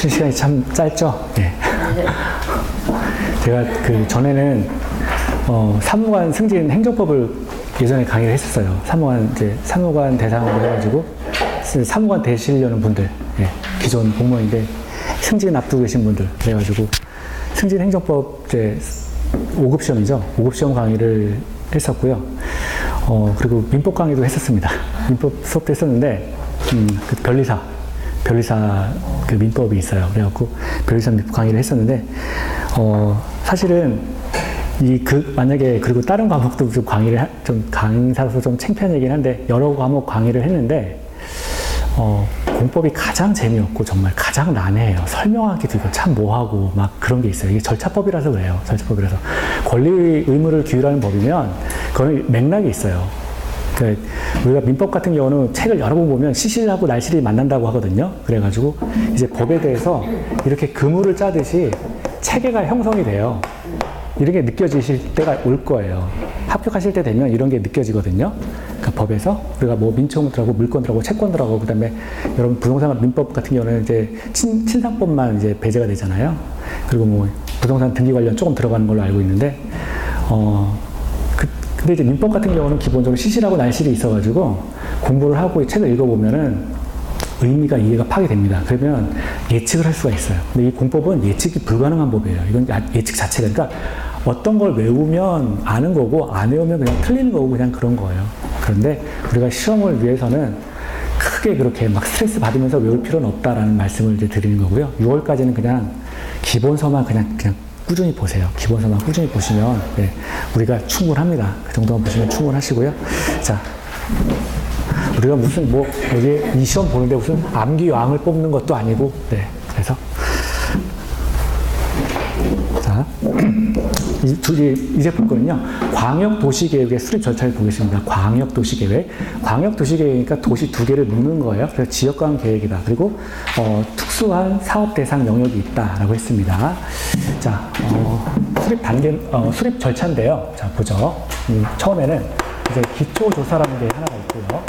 쉬는 시간이 참 짧죠? 예. 제가 그 전에는 어, 사무관 승진 행정법을 예전에 강의를 했었어요. 사무관 이제 사무관 대상으로 해가지고 사무관 되시려는 분들, 예, 기존 공무원인데 승진 앞두고 계신 분들 그래가지고 승진 행정법 이제 5급 시험이죠. 5급 시험 강의를 했었고요. 어, 그리고 민법 강의도 했었습니다. 민법 수업도 했었는데, 음, 그 변리사, 변리사 그 민법이 있어요. 그래갖고 변리사 민법 강의를 했었는데, 어, 사실은 이 그 만약에 그리고 다른 과목도 좀 강의를 하- 좀 강사로서 좀 창피한 한데 여러 과목 강의를 했는데 어, 공법이 가장 재미없고 정말 가장 난해해요. 설명하기도 이거 참 뭐하고 막 그런 게 있어요. 이게 절차법이라서 그래요. 절차법이라서. 권리 의무를 규율하는 법이면 그거는 맥락이 있어요. 그 우리가 민법 같은 경우는 책을 여러 번 보면 시실하고 날실이 만난다고 하거든요. 그래가지고 이제 법에 대해서 이렇게 그물을 짜듯이 체계가 형성이 돼요. 이런 게 느껴지실 때가 올 거예요. 합격하실 때 되면 이런 게 느껴지거든요. 그 법에서 우리가 뭐 민청들하고 물건들하고 채권들하고 그다음에 여러분 부동산 민법 같은 경우는 이제 친, 친상법만 이제 배제가 되잖아요. 그리고 뭐 부동산 등기 관련 조금 들어가는 걸로 알고 있는데 어 그, 근데 이제 민법 같은 경우는 기본적으로 시실하고 날실이 있어가지고 공부를 하고 책을 읽어보면은 의미가 이해가 파괴됩니다. 그러면 예측을 할 수가 있어요. 근데 이 공법은 예측이 불가능한 법이에요. 이건 야- 예측 자체가. 그러니까 어떤 걸 외우면 아는 거고 안 외우면 그냥 틀리는 거고 그냥 그런 거예요. 그런데 우리가 시험을 위해서는 크게 그렇게 막 스트레스 받으면서 외울 필요는 없다라는 말씀을 이제 드리는 거고요. 6월까지는 그냥 기본서만 그냥 그냥 꾸준히 보세요. 기본서만 꾸준히 보시면 네, 우리가 충분합니다. 그 정도만 보시면 충분하시고요. 자, 우리가 무슨 뭐 여기 이 시험 보는데 무슨 암기 왕을 뽑는 것도 아니고 네 그래서 자 이, 두, 이, 이제 볼 거는요 광역 도시계획의 수립 절차를 보겠습니다. 광역 도시계획. 광역 도시계획이니까 도시 두 개를 묶는 거예요. 그래서 지역관 계획이다. 그리고 어, 특수한 사업 대상 영역이 있다라고 했습니다. 자 어, 수립 단계 어, 수립 절차인데요. 자 보죠. 음, 처음에는 이제 기초조사라는 게 하나가 있고요.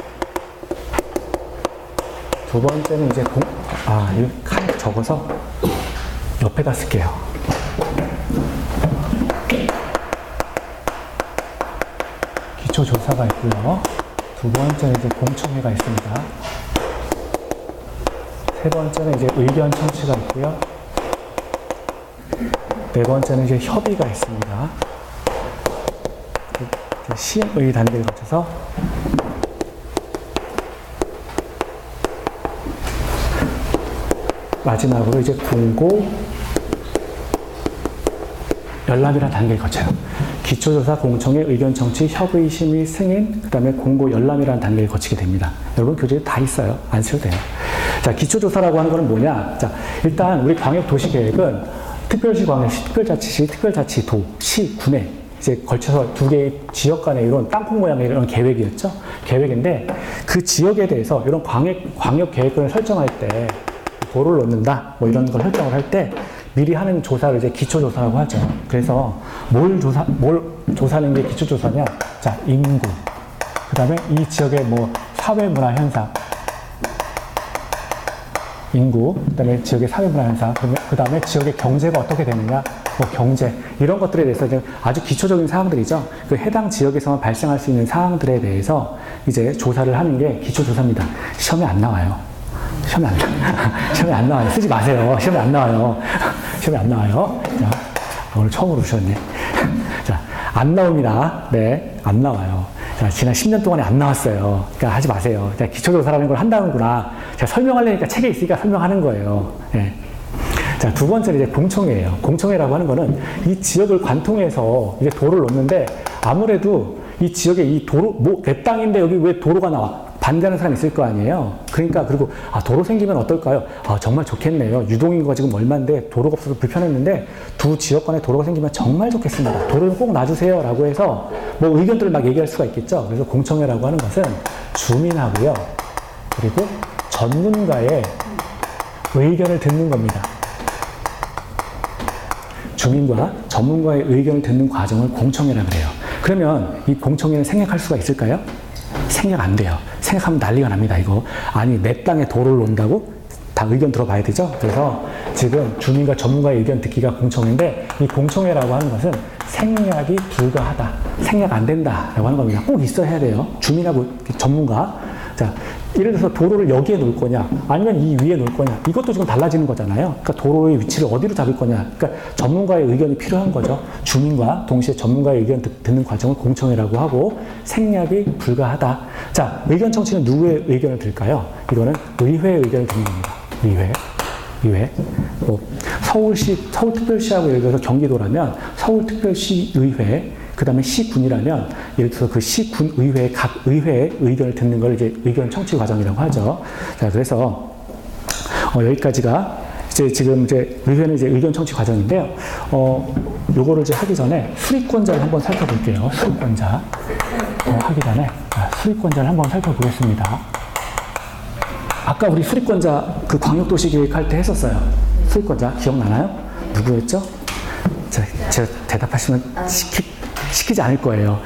두 번째는 이제 공, 아, 이칸 적어서 옆에다 쓸게요. 기초 조사가 있고요. 두 번째는 이제 공청회가 있습니다. 세 번째는 이제 의견 청취가 있고요. 네 번째는 이제 협의가 있습니다. 시행의 단계를 거쳐서 마지막으로 이제 공고 열람이라는 단계를 거쳐요. 기초조사 공청회 의견 청취 협의 심의 승인 그다음에 공고 열람이라는 단계를 거치게 됩니다. 여러분 교재에 다 있어요. 안 쓰셔도 돼요. 자 기초조사라고 하는 거는 뭐냐? 자 일단 우리 광역 도시 계획은 특별시 광역시 특별자치시 특별자치 도 시 군에 이제 걸쳐서 두 개의 지역 간의 이런 땅콩 모양의 이런 계획이었죠. 계획인데 그 지역에 대해서 이런 광역 광역 계획을 설정할 때 도로를 놓는다 뭐 이런 걸 설정을 할 때 미리 하는 조사를 이제 기초 조사라고 하죠. 그래서 뭘 조사 뭘 조사하는 게 기초 조사냐? 자 인구 그 다음에 이 지역의 뭐 사회 문화 현상 인구 그 다음에 지역의 사회 문화 현상 그 다음에 지역의 경제가 어떻게 되느냐 뭐 경제 이런 것들에 대해서 이제 아주 기초적인 사항들이죠. 그 해당 지역에서만 발생할 수 있는 사항들에 대해서 이제 조사를 하는 게 기초 조사입니다. 시험에 안 나와요. 시험에 안, 나- 시험에 안 나와요. 쓰지 마세요. 시험에 안 나와요. 시험에 안 나와요. 자, 오늘 처음으로 오셨네. 자, 안 나옵니다. 네, 안 나와요. 자, 지난 10년 동안에 안 나왔어요. 그러니까 하지 마세요. 자, 기초조사라는 걸 한다는구나. 제가 설명하려니까 책에 있으니까 설명하는 거예요. 네. 자, 두 번째는 이제 공청회예요. 공청회라고 하는 거는 이 지역을 관통해서 이제 도로를 놓는데 아무래도 이 지역에 이 도로, 뭐, 내 땅인데 여기 왜 도로가 나와? 반대하는 사람이 있을 거 아니에요. 그러니까 그리고 아 도로 생기면 어떨까요? 아 정말 좋겠네요. 유동인구가 지금 얼마인데 도로가 없어서 불편했는데 두 지역 간에 도로가 생기면 정말 좋겠습니다. 도로를 꼭 놔주세요라고 해서 뭐 의견들을 막 얘기할 수가 있겠죠. 그래서 공청회라고 하는 것은 주민하고요. 그리고 전문가의 의견을 듣는 겁니다. 주민과 전문가의 의견을 듣는 과정을 공청회라 그래요. 그러면 이 공청회는 생략할 수가 있을까요? 생략 안 돼요. 생각하면 난리가 납니다, 이거. 아니, 내 땅에 도로를 놓는다고? 다 의견 들어봐야 되죠? 그래서 지금 주민과 전문가의 의견 듣기가 공청회인데 이 공청회라고 하는 것은 생략이 불가하다. 생략 안 된다라고 하는 겁니다. 꼭 있어야 돼요. 주민하고 전문가. 자, 예를 들어서 도로를 여기에 놓을 거냐, 아니면 이 위에 놓을 거냐, 이것도 지금 달라지는 거잖아요. 그러니까 도로의 위치를 어디로 잡을 거냐, 그러니까 전문가의 의견이 필요한 거죠. 주민과 동시에 전문가의 의견 듣, 듣는 과정을 공청회라고 하고 생략이 불가하다. 자, 의견 청취는 누구의 의견을 들을까요? 이거는 의회의 의견을 듣는 겁니다. 의회. 의회. 뭐 서울시, 서울특별시하고 예를 들어서 경기도라면 서울특별시 의회, 그 다음에 시군이라면 예를 들어서 그 시군 의회 각 의회의 의견을 듣는 걸 이제 의견 청취 과정이라고 하죠. 자, 그래서 어, 여기까지가 이제 지금 이제 의회는 이제 의견 청취 과정인데요. 어, 요거를 이제 하기 전에 수리권자를 한번 살펴볼게요. 수리권자. 어, 하기 전에 아, 수리권자를 한번 살펴보겠습니다. 아까 우리 수리권자 그 광역도시 계획할 때 했었어요. 수리권자 기억나나요? 누구였죠? 자, 제가 대답하시면 시키, 시키지 않을 거예요.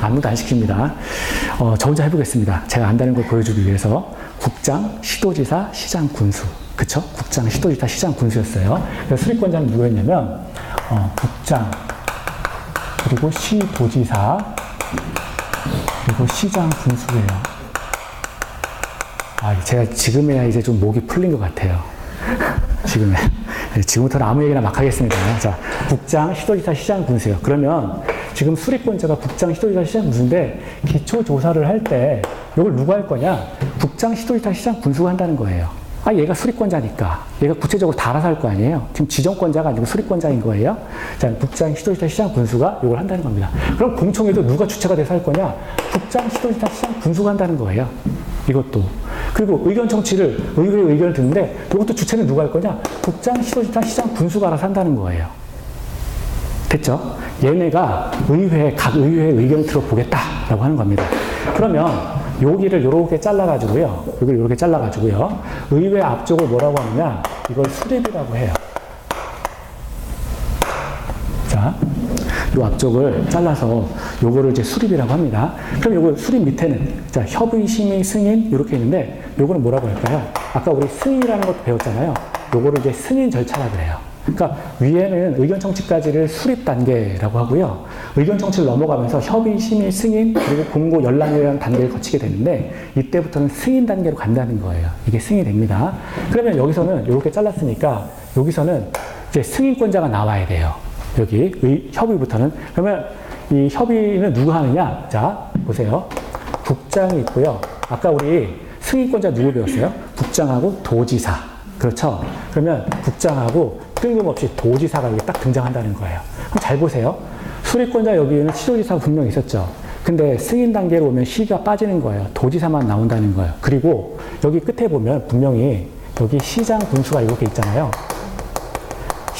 아무도 안 시킵니다. 어, 저 혼자 해보겠습니다. 제가 안다는 걸 보여주기 위해서 국장, 시도지사, 시장, 군수. 그쵸? 국장, 시도지사, 시장, 군수였어요. 그래서 수리권자는 누구였냐면 어, 국장, 그리고 시도지사, 그리고 시장, 군수예요. 아, 제가 지금에야 이제 좀 목이 풀린 것 같아요. 지금에. 네, 지금부터는 아무 얘기나 막 하겠습니다. 자, 국장, 시도지사, 시장, 군수요. 그러면 지금 수리권자가 국장, 시도지사, 시장, 군수인데 기초조사를 할 때 이걸 누가 할 거냐? 국장, 시도지사, 시장, 군수가 한다는 거예요. 아, 얘가 수리권자니까. 얘가 구체적으로 다 알아서 할 거 아니에요? 지금 지정권자가 아니고 수리권자인 거예요. 자, 국장, 시도지사, 시장, 군수가 이걸 한다는 겁니다. 그럼 공청회도 누가 주체가 돼서 할 거냐? 국장, 시도지사, 시장, 군수가 한다는 거예요. 이것도. 그리고 의견 청취를 의회의 의견을 듣는데 이것도 주체는 누가 할 거냐? 국장, 시도지사, 시장, 군수가 알아서 한다는 거예요. 됐죠? 얘네가 의회, 각 의회의 의견을 들어보겠다라고 하는 겁니다. 그러면 여기를 이렇게 잘라가지고요. 이걸 이렇게 잘라가지고요. 의회 앞쪽을 뭐라고 하느냐? 이걸 수립이라고 해요. 자, 요 앞쪽을 잘라서 요거를 이제 수립이라고 합니다. 그럼 요거 수립 밑에는 자, 협의, 심의, 승인 이렇게 있는데 요거는 뭐라고 할까요? 아까 우리 승인이라는 것도 배웠잖아요. 요거를 이제 승인 절차라 그래요. 그러니까 위에는 의견 청취까지를 수립 단계라고 하고요. 의견 청취를 넘어가면서 협의, 심의, 승인 그리고 공고 연락이라는 단계를 거치게 되는데 이때부터는 승인 단계로 간다는 거예요. 이게 승인이 됩니다. 그러면 여기서는 이렇게 잘랐으니까 여기서는 이제 승인권자가 나와야 돼요. 여기 의, 협의부터는 그러면 이 협의는 누가 하느냐? 자 보세요. 국장이 있고요. 아까 우리 승인권자 누구 배웠어요? 국장하고 도지사. 그렇죠? 그러면 국장하고 뜬금없이 도지사가 여기 딱 등장한다는 거예요. 그럼 잘 보세요. 수리권자 여기에는 시도지사가 분명히 있었죠. 근데 승인 단계로 오면 시가 빠지는 거예요. 도지사만 나온다는 거예요. 그리고 여기 끝에 보면 분명히 여기 시장 군수가 이렇게 있잖아요.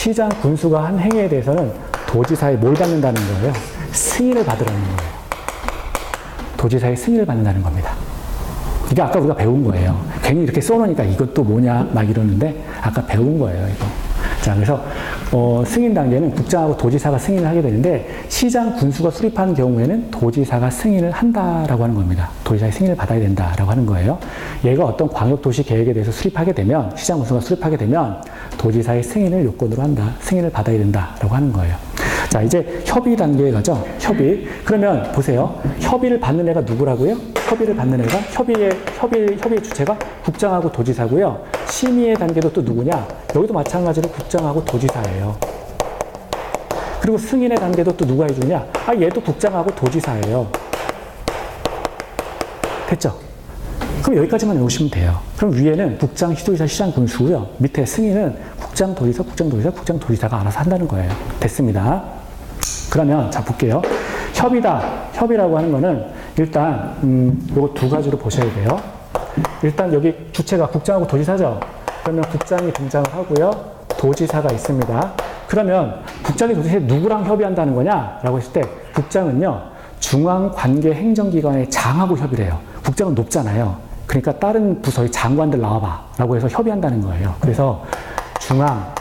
시장 군수가 한 행위에 대해서는 도지사의 뭘 받는다는 거예요? 승인을 받으라는 거예요. 도지사의 승인을 받는다는 겁니다. 이게 아까 우리가 배운 거예요. 괜히 이렇게 써놓으니까 이것도 뭐냐 막 이러는데 아까 배운 거예요, 이거. 자, 그래서 어, 승인 단계는 국장하고 도지사가 승인을 하게 되는데 시장 군수가 수립하는 경우에는 도지사가 승인을 한다라고 하는 겁니다. 도지사의 승인을 받아야 된다라고 하는 거예요. 얘가 어떤 광역도시 계획에 대해서 수립하게 되면 시장 군수가 수립하게 되면 도지사의 승인을 요건으로 한다. 승인을 받아야 된다라고 하는 거예요. 자, 이제 협의 단계에 가죠. 협의. 그러면 보세요. 협의를 받는 애가 누구라고요? 협의를 받는 애가 협의의 협의 협의 주체가 국장하고 도지사고요. 심의의 단계도 또 누구냐? 여기도 마찬가지로 국장하고 도지사예요. 그리고 승인의 단계도 또 누가 해주냐? 아, 얘도 국장하고 도지사예요. 됐죠? 그럼 여기까지만 외우시면 돼요. 그럼 위에는 국장, 시도지사, 시장, 군수고요. 밑에 승인은 국장, 도지사, 국장, 도지사, 국장, 도지사가 알아서 한다는 거예요. 됐습니다. 그러면 자 볼게요. 협의다. 협의라고 하는 거는 일단 음, 요거 두 가지로 보셔야 돼요. 일단 여기 주체가 국장하고 도지사죠. 그러면 국장이 등장을 하고요. 도지사가 있습니다. 그러면 국장이 도대체 누구랑 협의한다는 거냐라고 했을 때 국장은요 중앙관계행정기관의 장하고 협의를 해요. 국장은 높잖아요. 그러니까 다른 부서의 장관들 나와봐라고 해서 협의한다는 거예요. 그래서 중앙